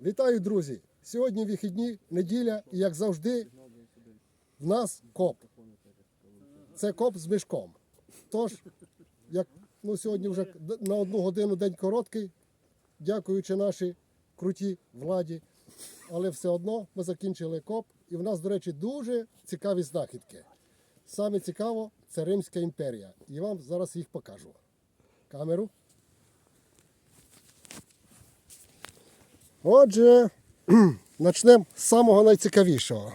Вітаю, друзі! Сьогодні вихідні, неділя, і як завжди, в нас коп. Це коп з мішком. Тож, як ну, сьогодні вже на одну годину день короткий, дякуючи нашій крутій владі. Але все одно ми закінчили коп, і в нас, до речі, дуже цікаві знахідки. Саме цікаво це Римська імперія. І вам зараз їх покажу. Камеру. Отже, почнемо з самого найцікавішого.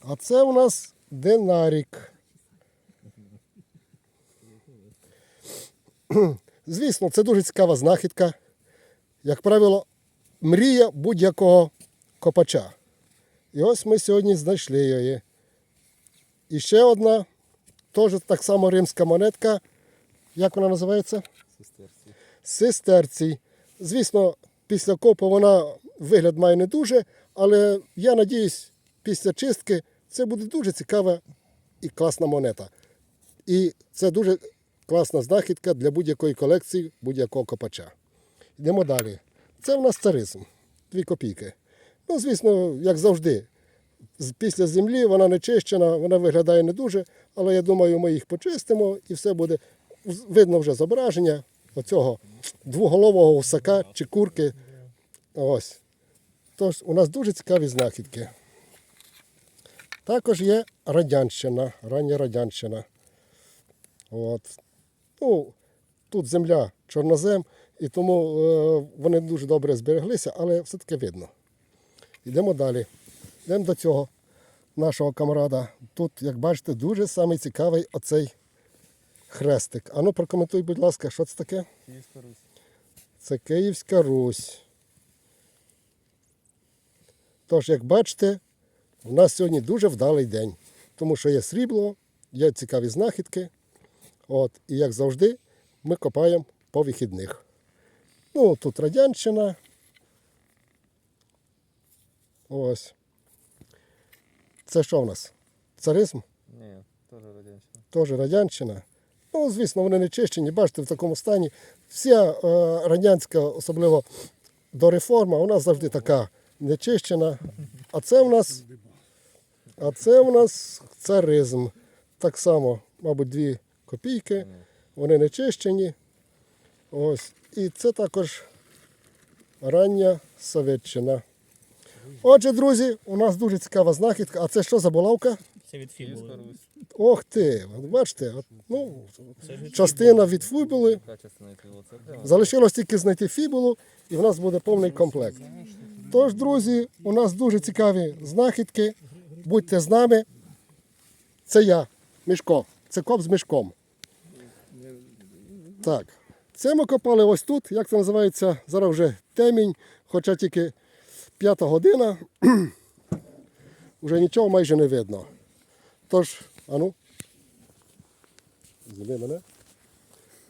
А це у нас динарік. Звісно, це дуже цікава знахідка. Як правило, мрія будь-якого копача. І ось ми сьогодні знайшли її. І ще одна, теж так само римська монетка. Як вона називається? Сестерці. Сестерці. Звісно, після копу вона вигляд має не дуже, але я надіюсь, після чистки це буде дуже цікава і класна монета. І це дуже класна знахідка для будь-якої колекції, будь-якого копача. Йдемо далі. Це в нас царизм. Дві копійки. Ну, звісно, як завжди, після землі вона не чищена, вона виглядає не дуже, але я думаю, ми їх почистимо і все буде видно вже зображення оцього двоголового гусака чи курки. Ось. Тож у нас дуже цікаві знахідки. Також є радянщина, рання радянщина. От. Ну, тут земля чорнозем, і тому е, вони дуже добре збереглися, але все-таки видно. Йдемо далі. Йдемо до цього нашого камрада. Тут, як бачите, дуже самий цікавий оцей хрестик. Ану, прокоментуй, будь ласка, що це таке? Київська Русь. Це Київська Русь. Тож, як бачите, у нас сьогодні дуже вдалий день, тому що є срібло, є цікаві знахідки. От, і як завжди, ми копаємо по вихідних. Ну, тут радянщина. Ось. Це що в нас? Царизм? Ні, теж радянщина. теж радянщина. Ну, звісно, вони не чищені, бачите, в такому стані. Вся е, радянська, особливо до реформи, вона завжди така нечищена. А це в нас, а це в нас царизм. Так само, мабуть, дві копійки. Вони не чищені. Ось. І це також рання Советчина. Отже, друзі, у нас дуже цікава знахідка. А це що за булавка? Це від фібули. Ох ти, от бачите, от, ну, від частина від фібули. Залишилось тільки знайти фібулу, і в нас буде повний комплект. Тож, друзі, у нас дуже цікаві знахідки. Будьте з нами. Це я, Мішко. Це коп з мішком. Так. Це ми копали ось тут. Як це називається? Зараз вже темінь, хоча тільки п'ята година. Вже нічого майже не видно. Тож, ану. Зніми мене.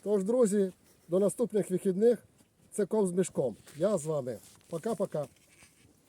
Тож, друзі, до наступних вихідних. Це ков з мішком. Я з вами. Пока-пока.